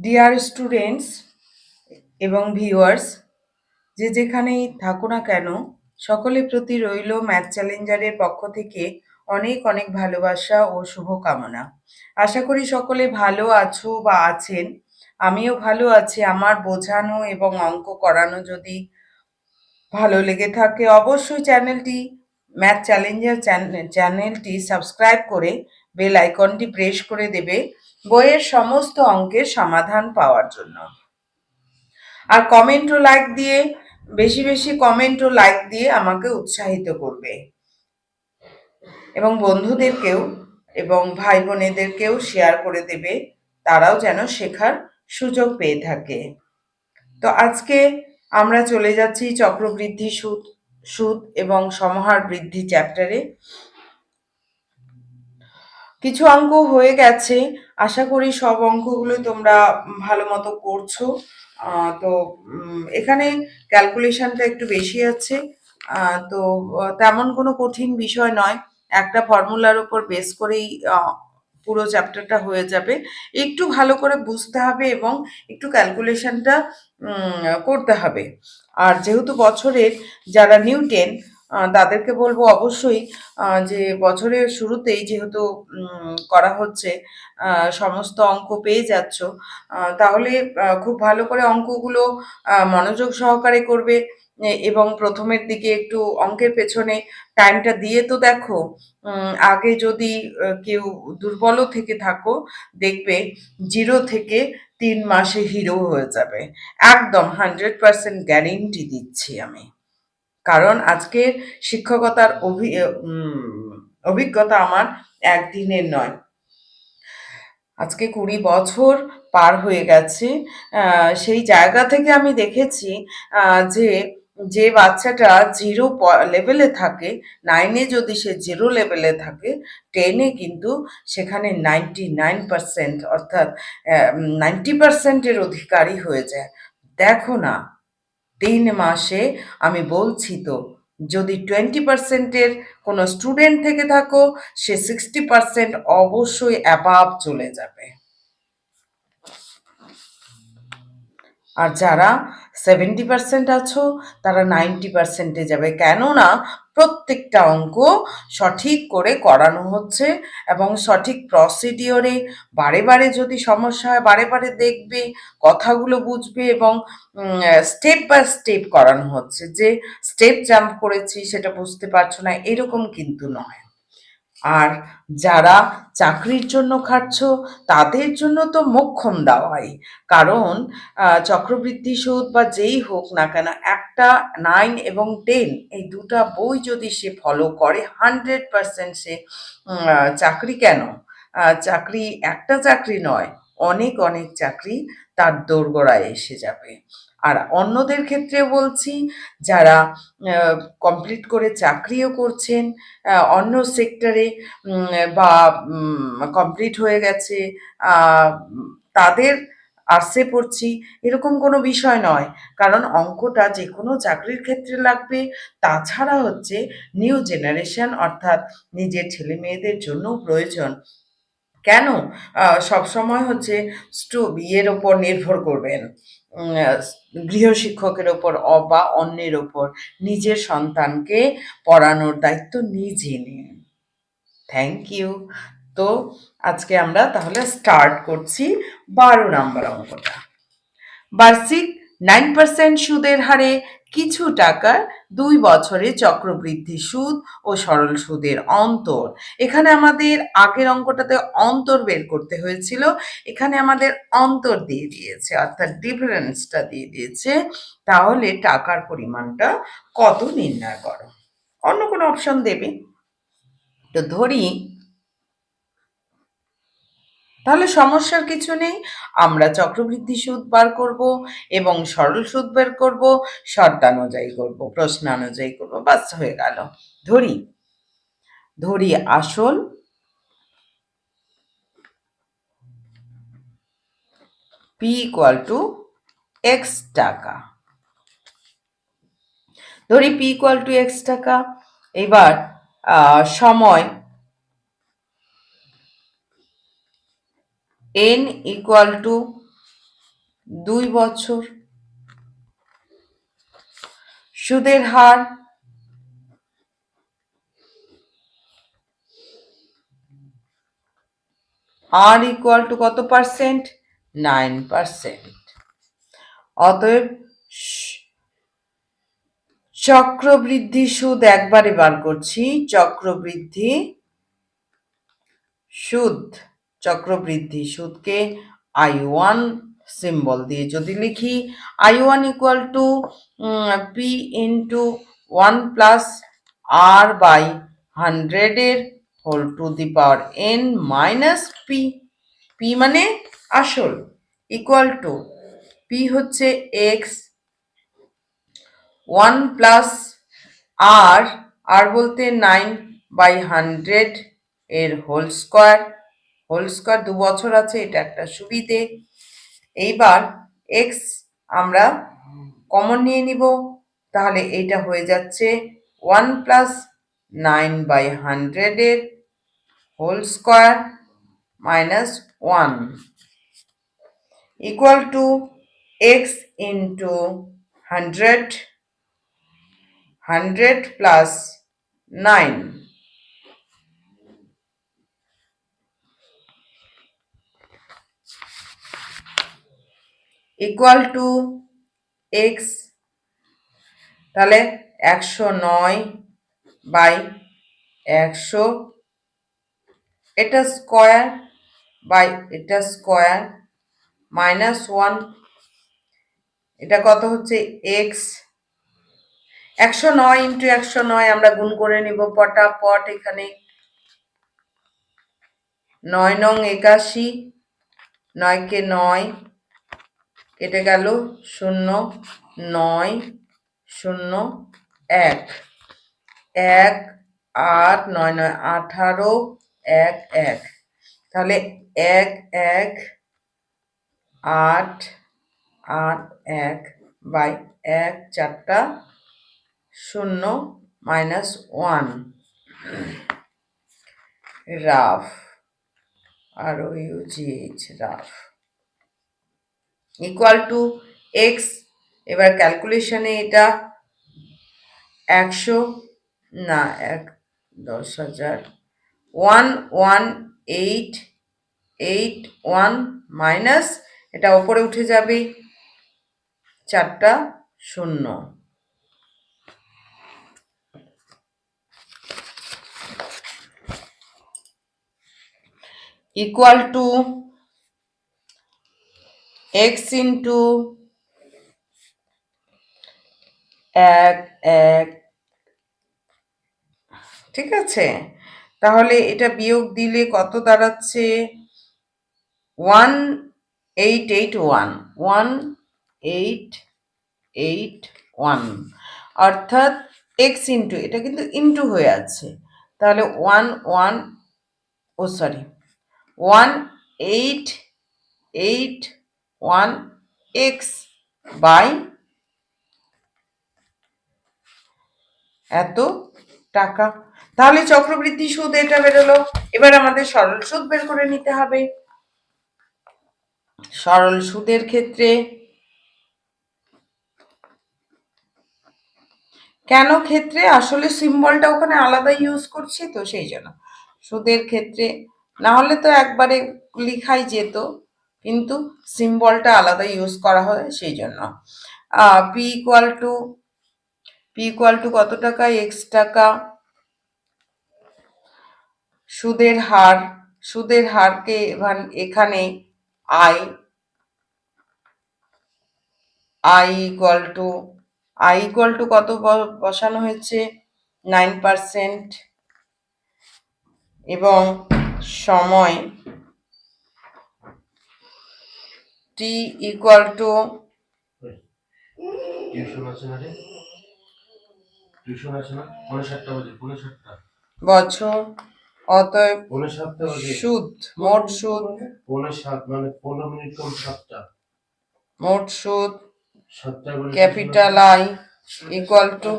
Dear students এবং viewers যে যেখানেই থাকো না কেন সকলের প্রতি রইল ম্যাথ চ্যালেঞ্জারের পক্ষ থেকে অনেক অনেক ভালোবাসা ও শুভকামনা। আশা করি সকলে ভালো আছো বা আছেন। আমিও ভালো আছি, আমার বোঝানো এবং অঙ্ক করানো যদি ভালো লেগে থাকে, অবশ্যই চ্যানেলটি ম্যাথ চ্যালেঞ্জার চ্যানেলটি সাবস্ক্রাইব করে বেল আইকনটি প্রেস করে দেবে। বইয়ের সমস্ত অঙ্কের সমাধান পাওয়ার জন্য। আর কমেন্ট ও লাইক দিয়ে, বেশি বেশি কমেন্ট ও লাইক দিয়ে আমাকে উৎসাহিত করবে। এবং বন্ধুদেরকেও এবং ভাই বোনেদেরকেও শেয়ার করে দেবে, তারাও যেন শেখার সুযোগ পেয়ে থাকে। তো আজকে আমরা চলে যাচ্ছি চক্রবৃদ্ধি সুদ সুদ এবং সমহার বৃদ্ধি চ্যাপ্টারে কিছু অঙ্ক হয়ে গেছে। আশা করি সব অঙ্কগুলো তোমরা ভালো মতো করছ। তো এখানে ক্যালকুলেশনটা একটু বেশি আছে। তো তেমন কোনো কঠিন বিষয় নয়। একটা ফর্মুলার উপর বেস করেই পুরো চ্যাপ্টারটা হয়ে যাবে। একটু ভালো করে বুঝতে হবে এবং একটু ক্যালকুলেশনটা করতে হবে। আর যেহেতু বছরের, যারা নিউ টেন তাদেরকে বলব অবশ্যই যে বছরের শুরুতেই যেহেতু করা হচ্ছে সমস্ত অঙ্ক পেয়ে যাচ্ছ তাহলে খুব ভালো করে অঙ্কগুলো মনোযোগ সহকারে করবে এবং প্রথমের দিকে একটু অঙ্কের পেছনে টাইমটা দিয়ে তো দেখো আগে যদি কেউ দুর্বলও থেকে থাকো, দেখবে জিরো থেকে তিন মাসে হিরো হয়ে যাবে। একদম হান্ড্রেড পার্সেন্ট গ্যারেন্টি দিচ্ছি আমি। কারণ আজকের শিক্ষকতার অভি অভিজ্ঞতা আমার একদিনের নয়। আজকে কুড়ি বছর পার হয়ে গেছে। সেই জায়গা থেকে আমি দেখেছি যে যে বাচ্চাটা জিরো লেভেলে থাকে, নাইনে যদি সে জিরো লেভেলে থাকে, টেনে কিন্তু সেখানে নাইনটি নাইন পার্সেন্ট অর্থাৎ নাইনটি পার্সেন্টের অধিকারী হয়ে যায়। দেখো না। তিন মাসে আমি বলছি তো, যদি টোয়েন্টি পার্সেন্টের কোনো স্টুডেন্ট থেকে থাকো, সে সিক্সটি পার্সেন্ট অবশ্যই অ্যাবাব চলে যাবে। আর যারা সেভেন্টি পার্সেন্ট আছো, তারা নাইনটি পার্সেন্টে যাবে। কেননা প্রত্যেকটা অঙ্ক সঠিক করে করানো হচ্ছে এবং সঠিক প্রসিডিওরে বারে বারে যদি সমস্যা হয়, বারে বারে দেখবে, কথাগুলো বুঝবে এবং স্টেপ বাই স্টেপ করানো হচ্ছে যে স্টেপ জাম্প করেছি, সেটা বুঝতে পারছ না, এরকম কিন্তু নয়। আর যারা চাকরির জন্য খাটছো, তাদের জন্য তো মোক্ষম দাওয়াই। কারণ চক্রবৃদ্ধি সুদ বা যেই হোক না কেন, একটা নাইন এবং টেন এই দুটা বই যদি সে ফলো করে হান্ড্রেড পার্সেন্ট সে চাকরি কেন? চাকরি একটা চাকরি নয়, অনেক অনেক চাকরি তার দোরগোড়ায় এসে যাবে। আর অন্যদের ক্ষেত্রে বলছি যারা কমপ্লিট করে চাকরিও করছেন অন্য সেক্টরে বা কমপ্লিট হয়ে গেছে তাদের আর্টসে পড়ছি এরকম কোনো বিষয় নয়। কারণ অঙ্কটা যে কোনো চাকরির ক্ষেত্রে লাগবে তাছাড়া হচ্ছে নিউ জেনারেশন অর্থাৎ নিজের ছেলে মেয়েদের জন্য প্রয়োজন। কেন? আহ, সবসময় হচ্ছে স্টু বিয়ের ওপর নির্ভর করবেন। গৃহশিক্ষকের ওপর অ- বা অন্যের ওপর নিজের সন্তানকে পড়ানোর দায়িত্ব নিজে নিন থ্যাংক ইউ তো আজকে আমরা তাহলে স্টার্ট করছি বারো নম্বর অঙ্কটা। বার্ষিক নাইন পার্সেন্ট সুদের হারে কিছু টাকার দুই বছরে চক্রবৃদ্ধি সুদ ও সরল সুদের অন্তর। এখানে আমাদের আগের অঙ্কটাতে অন্তর বের করতে হয়েছিল। এখানে আমাদের অন্তর দিয়ে দিয়েছে, অর্থাৎ ডিফারেন্সটা দিয়ে দিয়েছে। তাহলে টাকার পরিমাণটা কত নির্ণয় করো? অন্য কোনো অপশন দেবে? তো ধরি তাহলে সমস্যার কিছু নেই। আমরা চক্রবৃদ্ধি সুদ বার করব এবং সরল সুদ বের করব, শর্তানুযায়ী করব, প্রশ্নানুযায়ী করব, বাস হয়ে গেল। ধরি ধরি আসল পি ইকুয়াল টু এক্স টাকা। ধরি পি ইকুয়াল টু এক্স টাকা। এবার সময় এন ইকুয়াল টু দুই বছর। সুদের হার আর ইকুয়াল টু কত পার্সেন্ট নাইন পার্সেন্ট অতএব চক্রবৃদ্ধি সুদ একবারে বার করছি, চক্রবৃদ্ধি সুদ। চক্রবৃদ্ধি সুদকে আই ওয়ান সিম্বল দিয়ে। যদি লিখি, I one equal to P into one plus R by হান্ড্রেডের whole to the power N minus P P মানে আসল ইকুয়াল টু পি হচ্ছে X one plus R R বলতে নাইন বাই হান্ড্রেড এর whole square whole square দু বছর আছে, এটা একটা সুবিধে। এইবার এক্স আমরা কমন নিয়ে নিব, তাহলে এইটা হয়ে যাচ্ছে ওয়ান প্লাস নাইন বাই হান্ড্রেডের whole square minus one equal to X into hundred hundred plus nine equal to X তাহলে একশো নয় বাই একশো, এটা স্কোয়ার বাই এটা স্কোয়ার মাইনাস ওয়ান এটা কত হচ্ছে এক্স একশো নয় ইন্টু একশো নয় আমরা গুণ করে নিব পটাপট এখানে। নয় নং একাশি, নয়কে নয় কেটে গেল শূন্য নয় শূন্য এক। এক, আট, নয় নয়, আঠারো, এক এক। তাহলে এক এক, আট আট, এক বাই এক চারটা শূন্য minus one. Rough R U G H rough. Equal to X এবার ক্যালকুলেশনে এটা একশো, না, এক, দশ হাজার one one eight eight one minus এটা ওপরে উঠে যাবে চারটা শূন্য। ইকুয়াল টু এক্স ইন্টু এক এক। ঠিক আছে? তাহলে এটা বিয়োগ দিলে কত দাঁড়াচ্ছে? One eight eight one. One eight eight one. অর্থাৎ এক্স ইন্টু এটা কিন্তু ইন্টু হয়ে আছে। তাহলে one one, oh sorry. One eight eight one X by এত টাকা। তাহলে চক্রবৃদ্ধি সুদ এটা বেরোলো। এবার আমাদের সরল সুদ বের করে নিতে হবে। সরল সুদের ক্ষেত্রে কেন ক্ষেত্রে? আসলে সিম্বলটা ওখানে আলাদা ইউজ করছি তো সেই জন্য। সুদের ক্ষেত্রে। না হলে তো একবারে লিখাই যেত। কিন্তু সিম্বলটা আলাদা ইউজ করা হয় সেই জন্য। P equal to P equal to কত টাকা? এক্স টাকা। সুদের হার, সুদের হারকে এখানে I I equal to I equal to কত বসানো হয়েছে? নাইন পার্সেন্ট এবং সময় টি ইকুয়াল টু টিউশন আছে না রে টিউশন আছে না পনেরো সাতটা বাজে পনেরো সাতটা। বছর অতএব সুদ মোট সুদ। মানে মিনিট মোট সুদ ক্যাপিটাল আই ইকুয়াল টু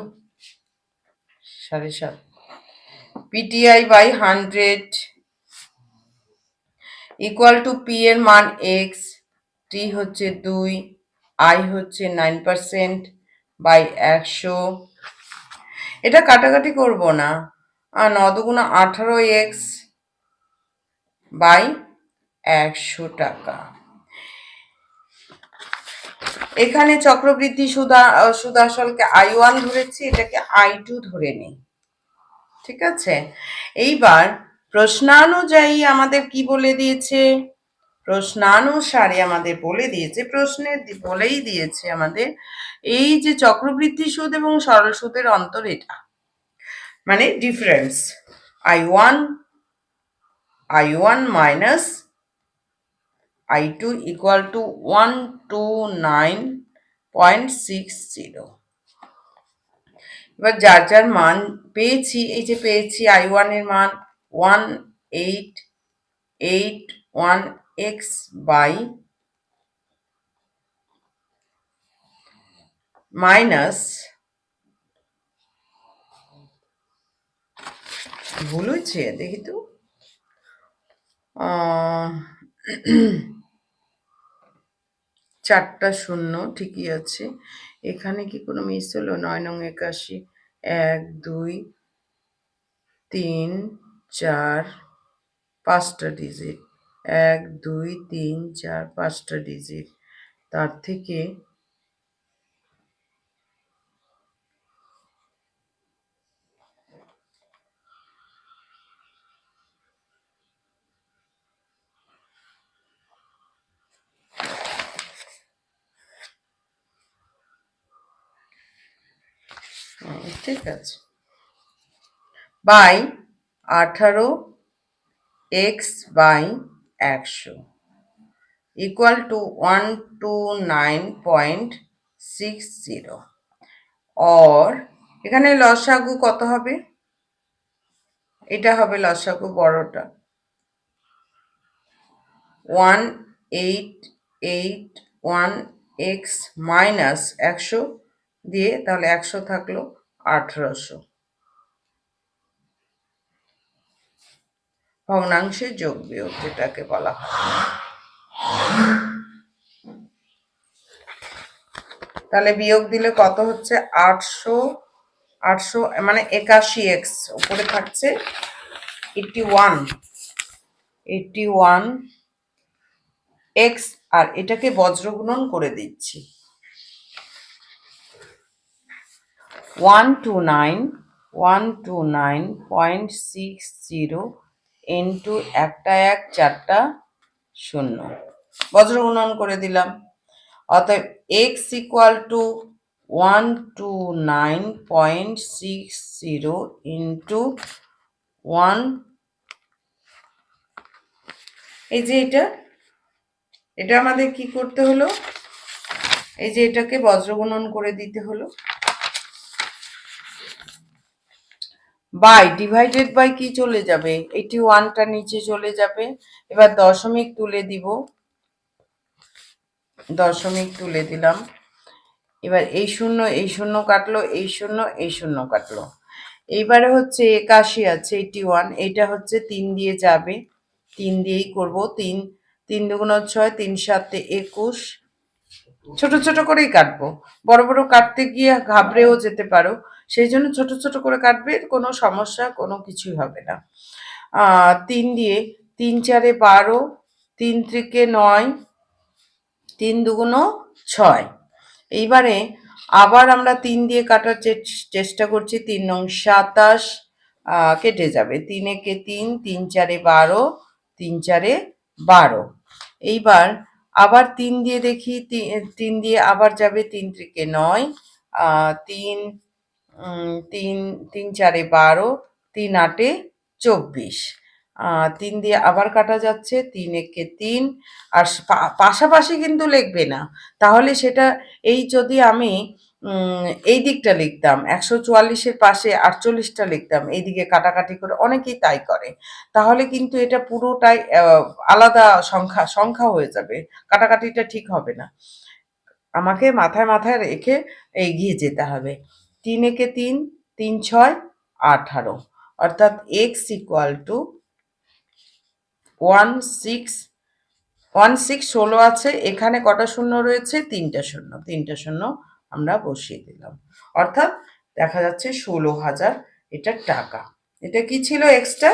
সাড়ে সাত। PTI by hundred. Equal to P এর মান এক্স। টি হচ্ছে দুই, আই হচ্ছে নাইন পার্সেন্ট বাই একশো। এটা কাটাকাটি করব না। আর ন দুগুণা আঠারো এক্স বাই একশো টাকা। এখানে চক্রবৃদ্ধি সুদা সুদাসলকে আই ওয়ান ধরেছি, এটাকে আই টু ধরে নিই। ঠিক আছে? এইবার প্রশ্নানুযায়ী আমাদের কি বলে দিয়েছে? প্রশ্নানুসারে আমাদের বলে দিয়েছে, প্রশ্নের বলেই দিয়েছে আমাদের এই যে চক্রবৃদ্ধি সুদ এবং সরল সুদের অন্তর এটা। মানে difference I one I one minus I two equal to one two nine point six zero এবার যার যার মান পেয়েছি, এই যে পেয়েছি আই ওয়ানের মান one eight eight one X by minus ভুল হয়েছে, দেখি তো। চারটা শূন্য, ঠিকই আছে। এখানে কি কোনো মিস হলো? নয় নং একাশি। এক, দুই, তিন, চার, পাঁচটা ডিজিট এক দুই তিন চার পাঁচটা ডিজিট তার থেকে ঠিক আছে। বাই আঠারো এক্স বাই একশো। Equal to one two nine point six zero or এখানে লসাগু কত হবে? এটা হবে লসাগু বড়টা। One eight eight one X minus একশো দিয়ে তাহলে একশো থাকল আঠারোশো। ভগ্নাংশের যোগ বিয়োগ যেটাকে বলা হয়। তাহলে বিয়োগ দিলে কত হচ্ছে? আটশো আটশো মানে একাশি এক্স উপরে থাকছে eighty one eighty one X আর এটাকে বজ্রগুণন করে দিচ্ছি। One two nine one two nine point six zero into একটা এক চারটা শূন্য। বজ্রগুণন করে দিলাম। অতএব X equal to one two nine point six zero into one এই যে এটা এটা আমাদের কি করতে হলো? এই যে এটাকে বজ্রগুণন করে দিতে হলো। বাই ডিভাইডেড বাই কি চলে যাবে? এইটি ওয়ানটা নিচে চলে যাবে। এবার দশমিক তুলে দিব। দশমিক তুলে দিলাম। এবার এই শূন্য এই শূন্য কাটলো, এই শূন্য এই শূন্য কাটলো। এইবারে হচ্ছে একাশি আছে এইটি ওয়ান এইটা হচ্ছে তিন দিয়ে যাবে। তিন দিয়েই করব তিন। তিন দুগুণ ছয়, তিন সাতে একুশ। ছোট ছোট করেই কাটবো। বড় বড় কাটতে গিয়ে ঘাবড়েও যেতে পারো। সেই জন্য ছোট ছোট করে কাটবে, কোনো সমস্যা, কোনো কিছুই হবে না। তিন দিয়ে, তিন চারে বারো, তিন ত্রিকে নয়, তিন দুগুণ ছয়। এইবারে আবার আমরা তিন দিয়ে কাটার চেষ্টা করছি, তিন নং সাতাশ কেটে যাবে। তিন একে তিন তিন চারে বারো, তিন চারে বারো। এইবার আবার তিন দিয়ে দেখি তিন দিয়ে আবার যাবে, তিন ত্রিকে নয় তিন তিন তিন চারে বারো, তিন আটে চব্বিশ। তিন দিয়ে আবার কাটা যাচ্ছে, তিন একে তিন। আর পাশাপাশি কিন্তু লিখবে না। তাহলে সেটা, এই যদি আমি এই দিকটা লিখতাম, একশো চুয়াল্লিশের পাশে আটচল্লিশটা লিখতাম এইদিকে কাটাকাটি করে, অনেকেই তাই করে। তাহলে কিন্তু এটা পুরোটাই আলাদা সংখ্যা সংখ্যা হয়ে যাবে। কাটাকাটিটা ঠিক হবে না। আমাকে মাথায় মাথায় রেখে এগিয়ে যেতে হবে। তিন একে তিন তিন ছয়, আঠারো। অর্থাৎ X equal to one six one six ষোলো আছে, এখানে কটা শূন্য রয়েছে? তিনটা শূন্য। তিনটা শূন্য আমরা বসিয়ে দিলাম। অর্থাৎ দেখা যাচ্ছে ষোলো হাজার এটা টাকা। এটা কি ছিল এক্সট্রা?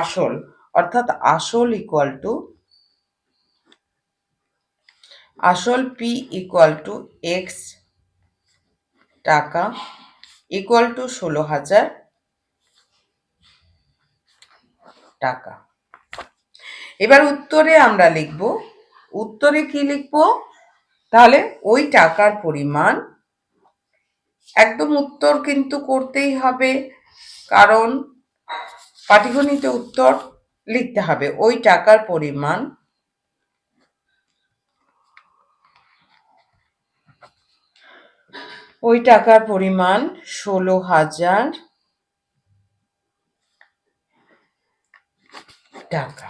আসল। অর্থাৎ আসল ইকুয়াল টু আসল পি ইকুয়াল টু এক্স টাকা। ইকুয়াল টু ষোলো হাজার টাকা। এবার উত্তরে আমরা লিখব, উত্তরে কি লিখব? তাহলে ওই টাকার পরিমাণ একদম উত্তর কিন্তু করতেই হবে, কারণ পাটিগণিতে উত্তর লিখতে হবে। ওই টাকার পরিমাণ ওই টাকার পরিমাণ ষোলো হাজার টাকা।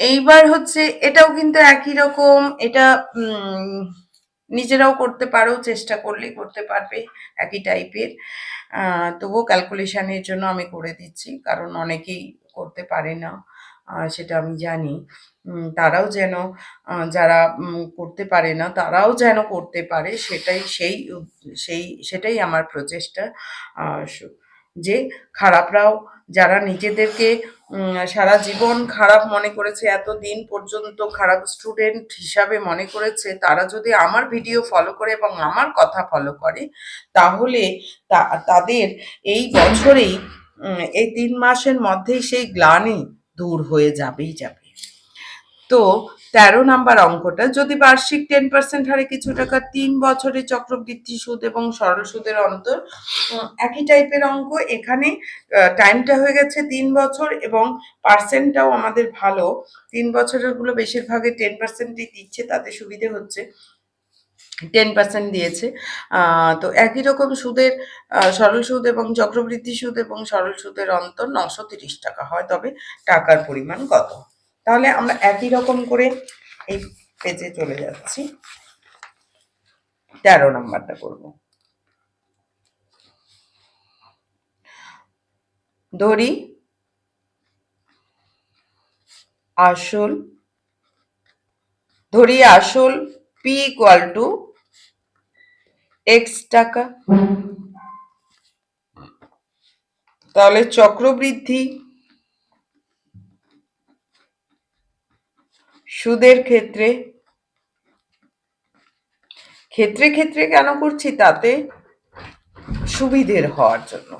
এইবার হচ্ছে এটাও কিন্তু একই রকম, এটা নিজেরাও করতে পারো, চেষ্টা করলেই করতে পারবে, একই টাইপের। তবুও ক্যালকুলেশনের জন্য আমি করে দিচ্ছি, কারণ অনেকেই করতে পারে না সেটা আমি জানি। তারাও যেন যারা করতে পারে না, তারাও যেন করতে পারে, সেটাই সেই সেই, সেটাই আমার প্রচেষ্টা। যে খারাপরাও যারা নিজেদেরকে সারা জীবন খারাপ মনে করেছে এত দিন পর্যন্ত খারাপ স্টুডেন্ট হিসাবে মনে করেছে, তারা যদি আমার ভিডিও ফলো করে এবং আমার কথা ফলো করে, তাহলে তাদের এই বছরেই এই তিন মাসের মধ্যেই সেই গ্লানি দূর হয়ে যাবেই যাবে। তো তেরো নাম্বার অঙ্কটা, যদি বার্ষিক টেন পার্সেন্ট হারে কিছু টাকা তিন বছরে চক্রবৃদ্ধি সুদ এবং সরল সুদের অন্তর একই টাইপের অঙ্ক, এখানে টাইমটা হয়ে গেছে তিন বছর এবং পার্সেন্টটাও আমাদের ভালো। তিন বছরেরগুলো বেশিরভাগই টেন পার্সেন্টই দিচ্ছে, তাতে সুবিধে হচ্ছে। টেন পার্সেন্ট দিয়েছে। তো একই রকম সুদের সরল সুদ এবং চক্রবৃদ্ধি সুদ এবং সরল সুদের অন্তর নশো তিরিশ টাকা হয়, তবে টাকার পরিমাণ কত? তাহলে আমরা একই রকম করে এই পেজে চলে যাচ্ছি। তেরো নাম্বারটা করব। ধরি, আসল ধরি আসল পি ইকুয়াল টু এক্স টাকা। তাহলে চক্রবৃদ্ধি সুদের ক্ষেত্রে ক্ষেত্রে ক্ষেত্রে কেন করছি? তাতে সুবিধের হওয়ার জন্য,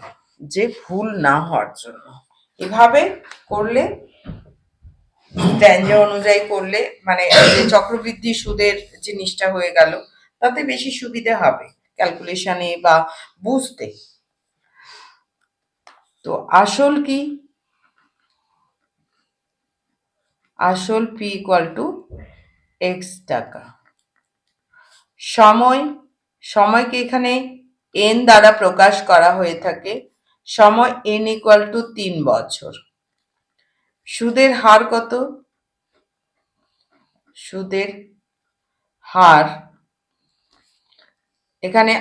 যে ভুল না হওয়ার জন্য। এভাবে করলে স্ট্যান্ডে অনুযায়ী করলে মানে চক্রবৃদ্ধি সুদের জিনিসটা হয়ে গেল, তাতে বেশি সুবিধা হবে ক্যালকুলেশনে বা বুঝতে। তো আসল কি? আসল পি ইকুয়াল টু এক্স টাকা। সময়, সময়কে এখানে এন দ্বারা প্রকাশ করা হয়ে থাকে। সময় এন ইকুয়াল টু তিন বছর। সুদের হার কত? সুদের হার এখানে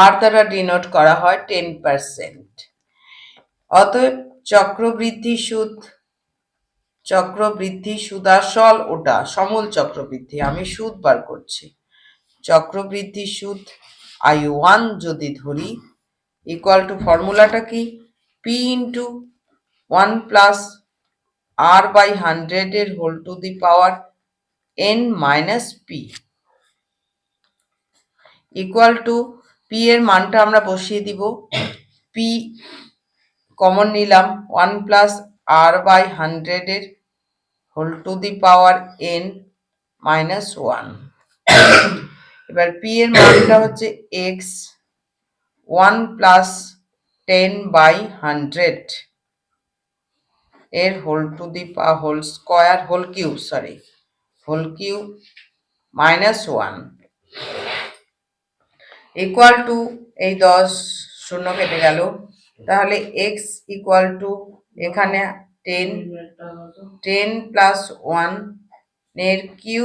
আর দ্বারা ডিনোট করা হয় টেন পার্সেন্ট অতএব চক্রবৃদ্ধি সুদ চক্রবৃদ্ধি, সুদাসল, ওটা সমল চক্রবৃদ্ধি, আমি সুদ বার করছি। চক্রবৃদ্ধি, সুদ আই ওয়ান যদি ধরি ইকুয়াল টু ফর্মুলাটা কি? P into one plus R by হান্ড্রেডের whole to the power N minus P equal to P এর মানটা আমরা বসিয়ে দিব। পি কমন নিলাম ওয়ান প্লাস আর বাই হান্ড্রেডের whole to the power N minus one এবার পি এর মানটা হচ্ছে X one plus ten by hundred এর whole to the power whole square whole cube sorry whole cube minus one equal to এই দশ শূন্য কেটে গেল, তাহলে এক্স ইকুয়াল টু এখানে টেন টেন প্লাস ওয়ানের কিউ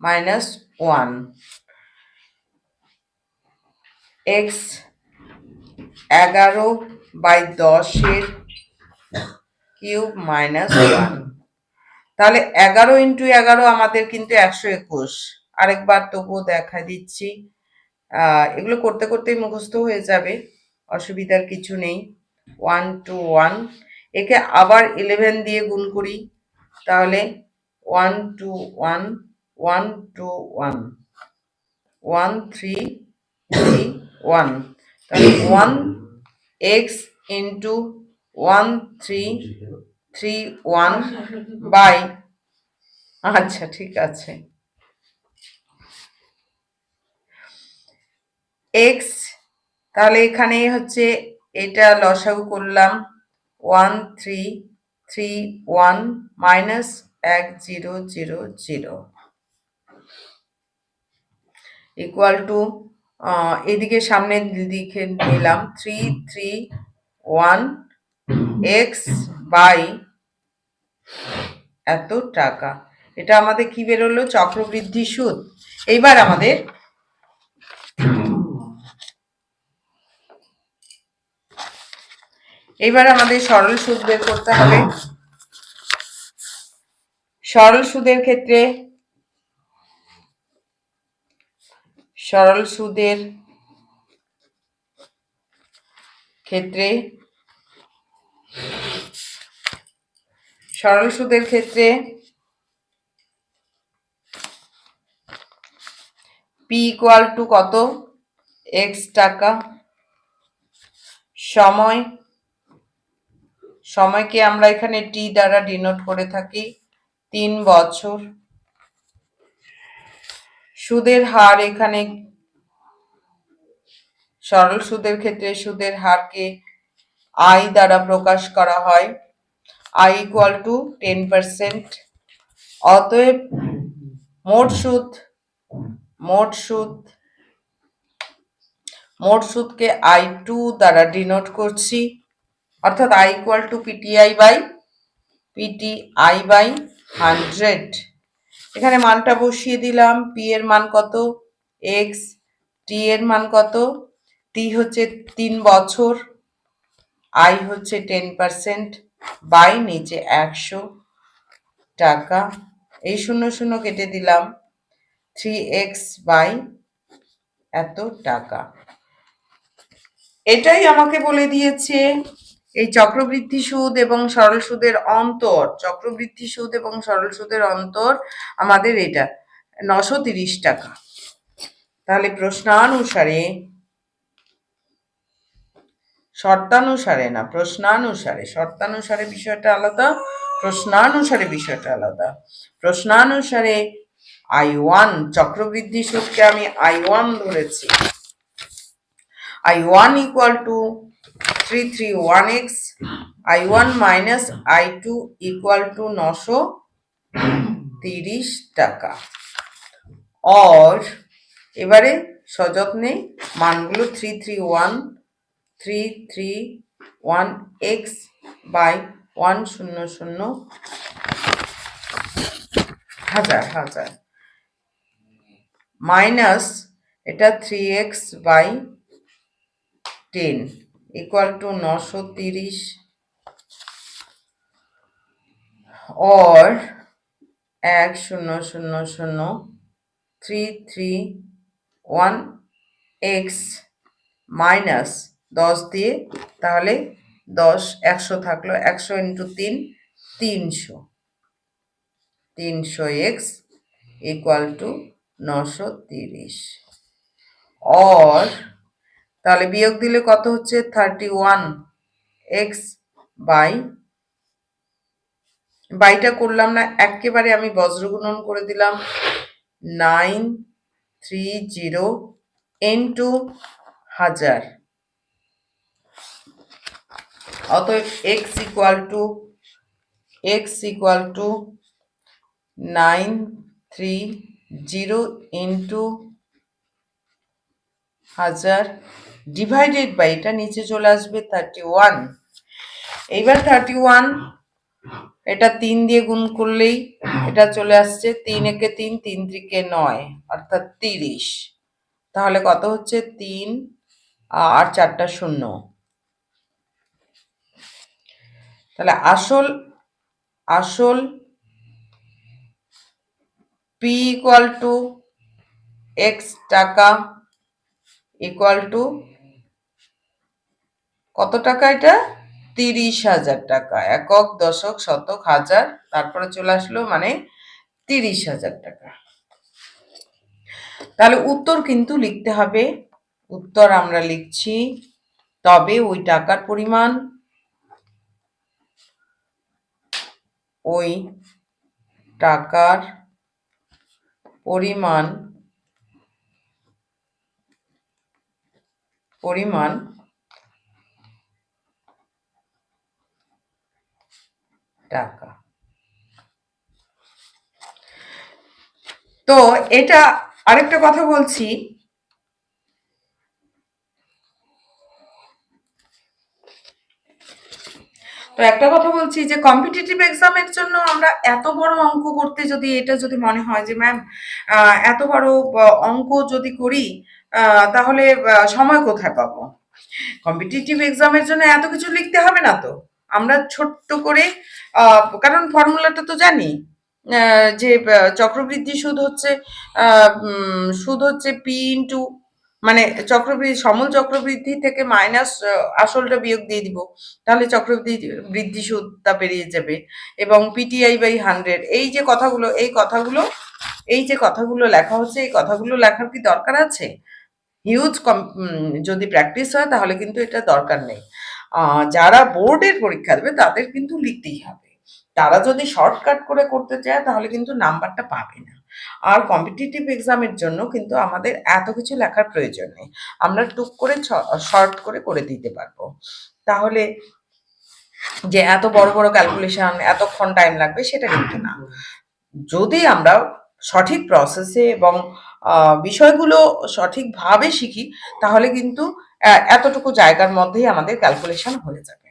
মাইনাস ওয়ান এক্স এগারো বাই দশের কিউব মাইনাস ওয়ান তাহলে এগারো ইন্টু এগারো আমাদের কিন্তু একশো একুশ। আরেকবার তবুও দেখা দিচ্ছি। আহ, এগুলো করতে করতেই মুখস্থ হয়ে যাবে। অসুবিধার কিছু নেই। One two one. একে আবার ইলেভেন দিয়ে গুণ করি, তাহলে one two one one two one. One three three one. তাহলে one X into one three three one by. আচ্ছা ঠিক আছে। এক্স, তাহলে এখানে হচ্ছে এটা লসাগু করলাম one three three one minus এক zero zero zero. Equal to এদিকে সামনের দিকে নিলাম three three one X by এত টাকা। এটা আমাদের কি বেরোলো? চক্রবৃদ্ধি সুদ। এইবার আমাদের এইবার আমাদের সরল সুদ বের করতে হবে। সরল সুদের ক্ষেত্রে সরল সুদের ক্ষেত্রে সরল সুদের ক্ষেত্রে পি ইকুয়াল টু কত? এক্স টাকা সময় সময়কে আমরা এখানে টি দ্বারা ডিনোট করে থাকি। তিন বছর। সুদের হার এখানে সরল সুদের ক্ষেত্রে সুদের হারকে আই দ্বারা প্রকাশ করা হয়। I equal to ten percent অতএব মোট সুদ মোট সুদ, মোট সুদকে আই টু দ্বারা ডিনোট করছি। অর্থাৎ I equal to PTI by PTI by hundred এখানে মানটা বসিয়ে দিলাম পি এর মান কত? এক্স টি এর মান কত? টি হচ্ছে তিন বছর আই হচ্ছে টেন পার্সেন্ট বাই নিচে একশো টাকা। এই শূন্য শূন্য কেটে দিলাম থ্রি এক্স বাই এত টাকা। এটাই আমাকে বলে দিয়েছে এই চক্রবৃদ্ধি সুদ এবং সরল সুদের অন্তর, চক্রবৃদ্ধি সুদ এবং সরল সুদের অন্তর আমাদের এটা নশো তিরিশ টাকা। তাহলে প্রশ্নানুসারে, শর্তানুসারে না, প্রশ্নানুসারে, শর্তানুসারে বিষয়টা আলাদা, প্রশ্নানুসারে বিষয়টা আলাদা। প্রশ্নানুসারে আই ওয়ান, চক্রবৃদ্ধি সুদকে আমি আই ওয়ান ধরেছি। I one equal to three three one X I one minus I two equal to নশো তিরিশ টাকা। অর এবারে সযত্নে মানগুলো three three one three three one X by one শূন্য শূন্য হাজার হাজার। মাইনাস এটা three X by ten equal to নশো তিরিশ। অর এক শূন্য শূন্য শূন্য three three one X minus দশ দিয়ে তাহলে দশ একশো থাকল একশো ইন্টু তিন, তিনশো। তিনশো এক্স ইকুয়াল টু নশো তিরিশ। অর তাহলে বিয়োগ দিলে কত হচ্ছে? থার্টি ওয়ান এক্স বাই বাইটা করলাম না, একেবারে আমি বজ্রগুণন করে দিলাম নাইন থ্রি জিরো ইন্টু হাজার। অতএব X equal to X equal to nine three zero into হাজার। ডিভাইডেড বাই এটা নিচে চলে আসবে থার্টি ওয়ান এইবার থার্টি ওয়ান এটা তিন দিয়ে গুণ করলেই এটা চলে আসছে তিন একে তিন তিন ত্রিকে নয়, অর্থাৎ তিরিশ। তাহলে কত হচ্ছে? তিন আর চারটা শূন্য। তাহলে আসল আসল পি ইকুয়াল টু এক্স টাকা ইকুয়াল টু কত টাকা এটা? তিরিশ হাজার টাকা। একক, দশক, শতক, হাজার, তারপরে চলে আসলো মানে তিরিশ হাজার টাকা। তাহলে উত্তর কিন্তু লিখতে হবে। উত্তর আমরা লিখছি, তবে ওই টাকার পরিমাণ, ওই টাকার পরিমাণ পরিমাণ টাকা। তো এটা আরেকটা কথা বলছি। তো একটা কথা বলছি যে কম্পিটিটিভ এক্সামের জন্য আমরা এত বড় অঙ্ক করতে যদি এটা যদি মনে হয় যে, ম্যাম এত বড় অঙ্ক যদি করি তাহলে সময় কোথায় পাবো? কম্পিটিটিভ এক্সামের জন্য এত কিছু লিখতে হবে না তো। আমরা ছোট্ট করে কারণ ফর্মুলাটা তো জানি যে চক্রবৃদ্ধি সুদ হচ্ছে সুদ হচ্ছে পি ইন্টু মানে চক্রবৃদ্ধি সমল চক্রবৃদ্ধি থেকে মাইনাস আসলটা বিয়োগ দিয়ে দিব, তাহলে চক্রবৃদ্ধি, বৃদ্ধি সুদটা বেরিয়ে যাবে, এবং পিটিআই বাই হান্ড্রেড এই যে কথাগুলো, এই কথাগুলো, এই যে কথাগুলো লেখা হচ্ছে, এই কথাগুলো লেখার কি দরকার আছে? হিউজ যদি প্র্যাকটিস হয়, তাহলে কিন্তু এটা দরকার নেই। যারা বোর্ডের পরীক্ষা দেবে, তাদের কিন্তু লিখতেই হবে। তারা যদি শর্টকাট করে করতে চায়, তাহলে কিন্তু নাম্বারটা পাবে না। আর কম্পিটিটিভ এক্সামের জন্য কিন্তু আমাদের এত কিছু লেখার প্রয়োজন নেই। আমরা টুক করে শর্ট করে করে দিতে পারব। তাহলে যে এত বড় বড় ক্যালকুলেশন এতক্ষণ টাইম লাগবে, সেটা কিন্তু না। যদি আমরা সঠিক প্রসেসে এবং বিষয়গুলো সঠিকভাবে শিখি, তাহলে কিন্তু এতটুকু জায়গার মধ্যেই আমাদের ক্যালকুলেশন হয়ে যাবে।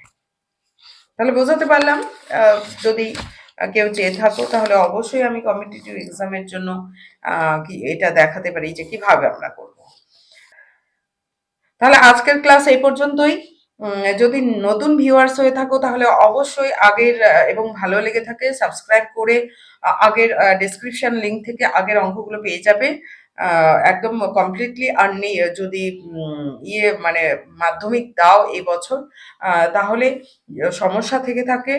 তাহলে বোঝাতে পারলাম যদি কেউ চেয়ে থাকো, তাহলে অবশ্যই আমি কম্পিটিটিভ এক্সামের জন্য কি এটা দেখাতে পারি যে কীভাবে আমরা করব। তাহলে আজকের ক্লাস এই পর্যন্তই। যদি নতুন ভিউয়ার্স হয়ে থাকো, তাহলে অবশ্যই আগের এবং ভালো লেগে থাকে সাবস্ক্রাইব করে আগের ডেসক্রিপশন লিঙ্ক থেকে আগের অঙ্কগুলো পেয়ে যাবে। একদম কমপ্লিটলি আর নেই। যদি ইয়ে মানে মাধ্যমিক দাও এবছর বছর তাহলে সমস্যা থেকে থাকে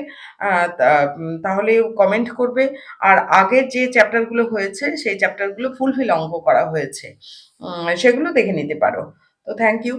তাহলে কমেন্ট করবে। আর আগের যে চ্যাপ্টারগুলো হয়েছে, সেই চ্যাপ্টারগুলো ফুলফিল অঙ্ক করা হয়েছে। সেগুলো দেখে নিতে পারো। তো থ্যাংক ইউ